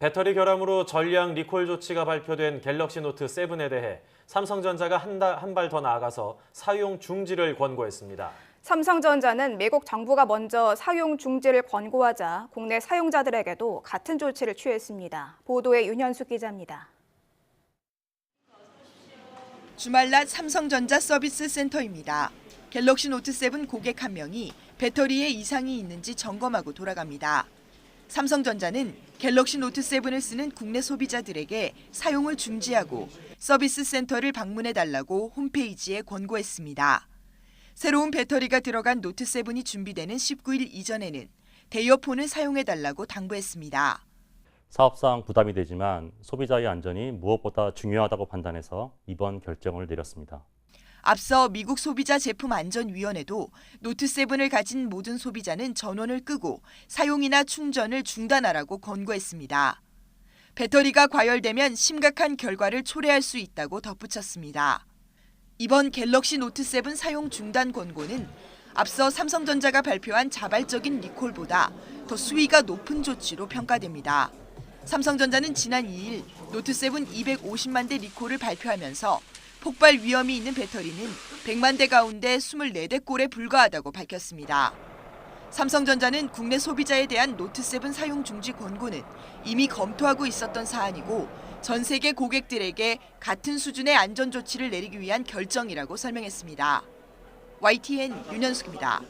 배터리 결함으로 전량 리콜 조치가 발표된 갤럭시 노트 7에 대해 삼성전자가 한 발 더 나아가서 사용 중지를 권고했습니다. 삼성전자는 미국 정부가 먼저 사용 중지를 권고하자 국내 사용자들에게도 같은 조치를 취했습니다. 보도에 윤현숙 기자입니다. 주말 낮 삼성전자 서비스 센터입니다. 갤럭시 노트 7 고객 한 명이 배터리에 이상이 있는지 점검하고 돌아갑니다. 삼성전자는 갤럭시 노트 7을 쓰는 국내 소비자들에게 사용을 중지하고 서비스 센터를 방문해 달라고 홈페이지에 권고했습니다. 새로운 배터리가 들어간 노트 7이 준비되는 19일 이전에는 대여폰을 사용해 달라고 당부했습니다. 사업상 부담이 되지만 소비자의 안전이 무엇보다 중요하다고 판단해서 이번 결정을 내렸습니다. 앞서 미국 소비자 제품 안전위원회도 노트 7을 가진 모든 소비자는 전원을 끄고 사용이나 충전을 중단하라고 권고했습니다. 배터리가 과열되면 심각한 결과를 초래할 수 있다고 덧붙였습니다. 이번 갤럭시 노트 7 사용 중단 권고는 앞서 삼성전자가 발표한 자발적인 리콜보다 더 수위가 높은 조치로 평가됩니다. 삼성전자는 지난 2일 노트 7 250만 대 리콜을 발표하면서 폭발 위험이 있는 배터리는 100만 대 가운데 24대 꼴에 불과하다고 밝혔습니다. 삼성전자는 국내 소비자에 대한 노트 7 사용 중지 권고는 이미 검토하고 있었던 사안이고 전 세계 고객들에게 같은 수준의 안전 조치를 내리기 위한 결정이라고 설명했습니다. YTN 윤현숙입니다.